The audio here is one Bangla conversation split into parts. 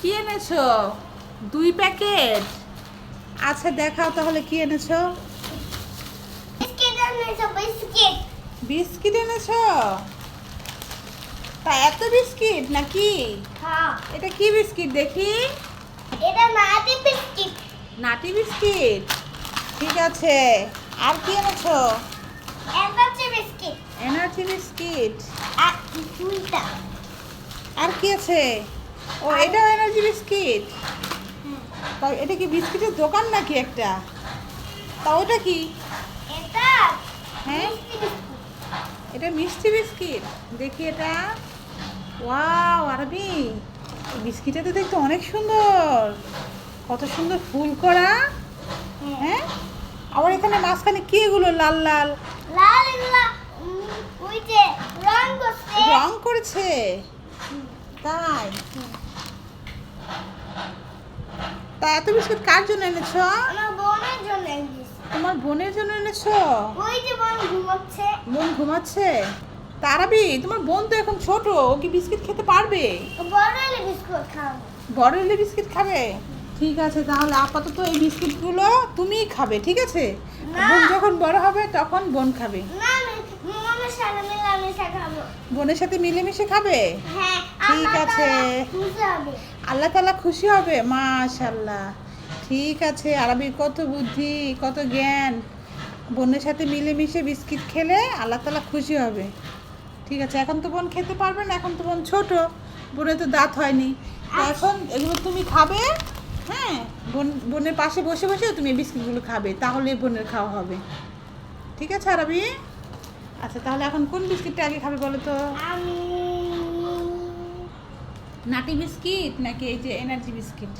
কি এনেছো? দুই প্যাকেট? আচ্ছা দেখাও তাহলে কি এনেছো? বিস্কিট এনেছো তা এত বিস্কিট নাকি? হ্যাঁ। এটা কি বিস্কিট দেখি? এটা নাতি বিস্কিট। নাটি বিস্কিট? ঠিক আছে। আর কি এনেছো? হচ্ছে বিস্কিট। Energy biscuit. আর কি আছে? ও এটাও এনার্জি বিস্কিট। তা এটা কি বিস্কিটের দোকান নাকি একটা? তা ওটা কি? এটা হ্যাঁ? এটা মিষ্টি বিস্কিট। দেখি এটা। ওয়াও আরবি। এই বিস্কিটটা তো দেখতে অনেক সুন্দর। কত সুন্দর ফুল করা। হ্যাঁ। হ্যাঁ? আবার এখানে মাঝখানে কি এগুলো? লাল লাল। লাল রং করছে। রং করেছে? তাই? তা এত বিস্কুট কার জন্য এনেছো? আমার বোনের জন্য এনেছি। তোমার বোনের জন্য এনেছো? ওই যে বোন ঘুমাচ্ছে। বোন ঘুমাচ্ছে? তারাবি তোমার বোন তো এখন ছোট ও কি বিস্কিট খেতে পারবে? বড় হলে বিস্কুট খাব। বড় হলে বিস্কিট খাবে? ঠিক আছে তাহলে আপাতত এই বিস্কিটগুলো তুমিই খাবে ঠিক আছে? বোন যখন বড় হবে তখন বোন খাবে। না আমি মামার সাথে মিলামিশা খাব বোনের সাথে মিলেমিশে খাবে? হ্যাঁ ঠিক আছে। আল্লাহ তালা খুশি হবে? মাশাল্লাহ ঠিক আছে আরবির কত বুদ্ধি কত জ্ঞান। বোনের সাথে মিলেমিশে বিস্কিট খেলে আল্লাহ তালা খুশি হবে। ঠিক আছে এখন তো বোন খেতে পারবে না এখন তো বোন ছোট। বোনের তো দাঁত হয়নি। এখন এগুলো তুমি খাবে হ্যাঁ? বোন বোনের পাশে বসে বসে তুমি বিস্কিটগুলো খাবে তাহলে বোনের খাওয়া হবে। ঠিক আছে আরবি? আচ্ছা তাহলে এখন কোন বিস্কিটটা আগে খাবে বলো তো? আমি নাটি বিস্কিট নাকি এই যে এনার্জি বিস্কিট?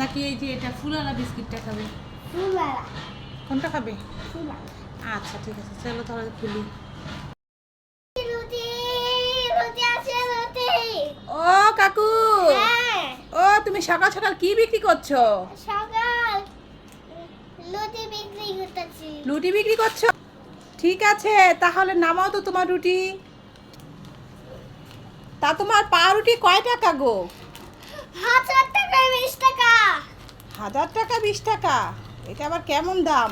নাকি এই যে এটা ফুলালা বিস্কিটটা খাবে? ফুলালা। কোনটা খাবে? আচ্ছা ঠিক আছে চলো তাহলে খুলি। ও কাকু! হ্যাঁ। ও তুমি সকাল সকাল কি বিক্রি করছ? সকাল লুচি বিক্রি করতেছি। রুটি বিক্রি করছ? ঠিক আছে তাহলে নামাও তো তোমার রুটি। তা তোমার পা রুটি কয় টাকা গো? হাজার টাকা বিশ টাকা। হাজার টাকা বিশ টাকা? এটা আবার কেমন দাম?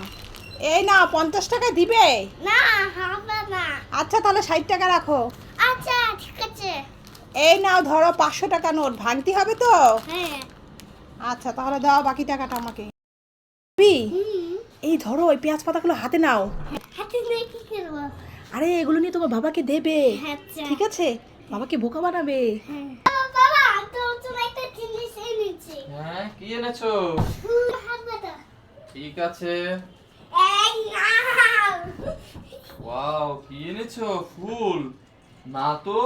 এই না পঞ্চাশ টাকা দিবে? না হবে না। আচ্ছা তাহলে ষাট টাকা রাখো। আচ্ছা ঠিক আছে। এই নাও ধরো পাঁচশো টাকা নোট ভাঙতি হবে তো? হ্যাঁ। আচ্ছা তাহলে দাও বাকি টাকাটা আমাকে। এই ধরো ওই পেঁয়াজ পাতাগুলো হাতে নাও। হাতে নিয়ে কি করব? আরে এগুলো নিয়ে তোমার বাবাকে দেবে। আচ্ছা। ঠিক আছে? বাবাকে বোকা বানাবে। হ্যাঁ। বাবা তো তুমি একটা জিনিস এনেছি। হ্যাঁ কি এনেছো? ঠিক আছে। ওয়াও কি এনেছো? ফুল। না তো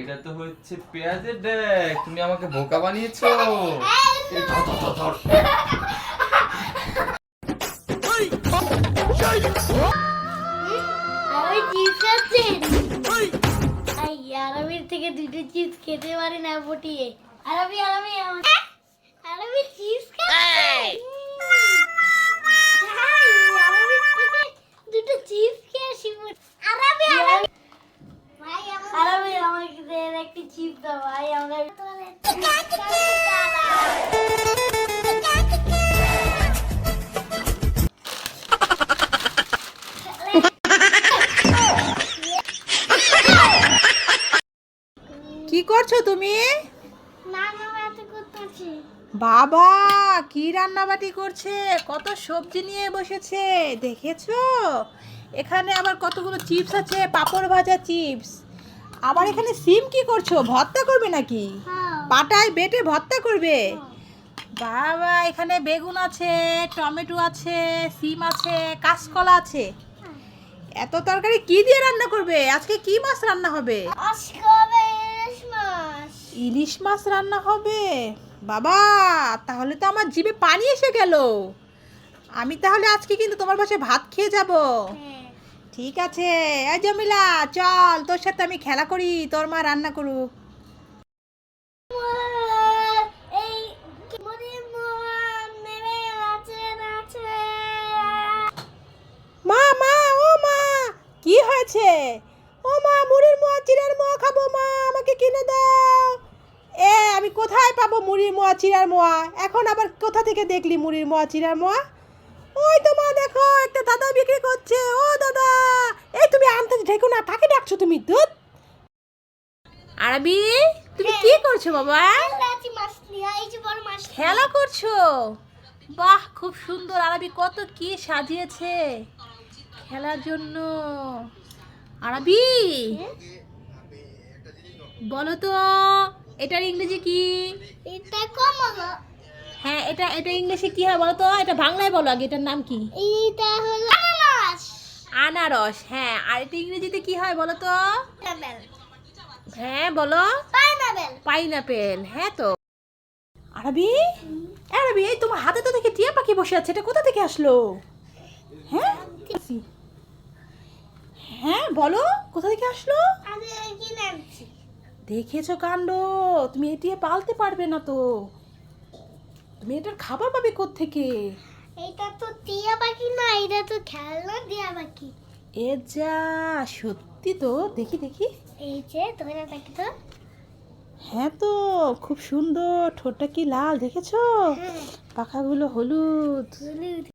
এটা তো হচ্ছে পেঁয়াজের ডেক। তুমি আমাকে বোকা বানিয়েছো। ধর, ধর, ধর, আরবির থেকে দুটো চিপস খেতে পারি না পটিয়ে আরবি আরবি আমার আরবি চিপস দুটো চিপস খেয়ে আরবি আরবি আরবি আমাকে দে একটি চিপস দাও ভাই আমরা কি করছ তুমি? বাবা কি রান্নাবাটি করছে? কত সবজি নিয়ে বসেছে দেখেছ? এখানে আবার কতগুলো চিপস আছে পাঁপড় ভাজা চিপস। আবার এখানে সিম কি করছ? ভর্তা করবে নাকি? হ্যাঁ। পাটায় বেটে ভর্তা করবে? বাবা এখানে বেগুন আছে টমেটো আছে সিম আছে কাঁচকলা আছে। এত তরকারি কি দিয়ে রান্না করবে? আজকে কি মাছ রান্না হবে? ইলিশ মাছ রান্না হবে। বাবা তাহলে তো আমার জিভে পানি এসে গেল। আমি তাহলে আজকে কিন্তু তোমার বাসায় ভাত খেয়ে যাব। হ্যাঁ। ঠিক আছে। এই জমিলা চল তোর সাথে আমি খেলা করি তোর মা রান্না করুক এই মুড়ি মোয়া নেমে আছে আছে মা মা ও মা কি হয়েছে ও মা মুড়ির মোয়া চিড়ের মোয়া খাব মা আমাকে কিনে দাও মুড়ির মোয়া চিরার মোয়া। এখন আবার কোথা থেকে দেখলি মুড়ির মোয়া চিরার মোয়া? ওই তো মা দেখো একটা দাদা বিক্রি করছে। ও দাদা এই তুমি আনতে ঢেকো না কাকে ডাকছো তুমি দুধ? আরবি তুমি কি করছ বাবা? খেলা করছ? বাহ খুব সুন্দর। আরবি কত কি সাজিয়েছে খেলার জন্য। আরবি বলো তো। এটার ইংরেজি কি? এটা কম হলো হ্যাঁ এটা এটা ইংলিশে কি হয় বলো তো এটা বাংলায় বলো আগে এটার নাম কি? এটা হলো আনারস। আনারস হ্যাঁ। আর এটা ইংরেজিতে কি হয় বলো তো হ্যাঁ বলো। পাইনাপেল। পাইনাপেল হ্যাঁ তো। আরবি? আরবি এই তোমার হাতে তো দেখে টিয়া পাখি বসে আছে এটা কোথা থেকে আসলো? হ্যাঁ? হ্যাঁ বলো কোথা থেকে আসলো? আনছি দেখেছ কাণ্ড? তুমি এটি পালতে পারবে না তো। তুমি এটার খাবার পাবে থেকে এটা তো টিয়া পাখি না এটা তো খেলনা টিয়া পাখি এ যা সত্যি তো দেখি দেখি। এই যে ধরে থাকি তো। হ্যাঁ তো খুব সুন্দর ঠোঁটটা কি লাল দেখেছ? হ্যাঁ। পাখাগুলো হলুদ। হলুদ।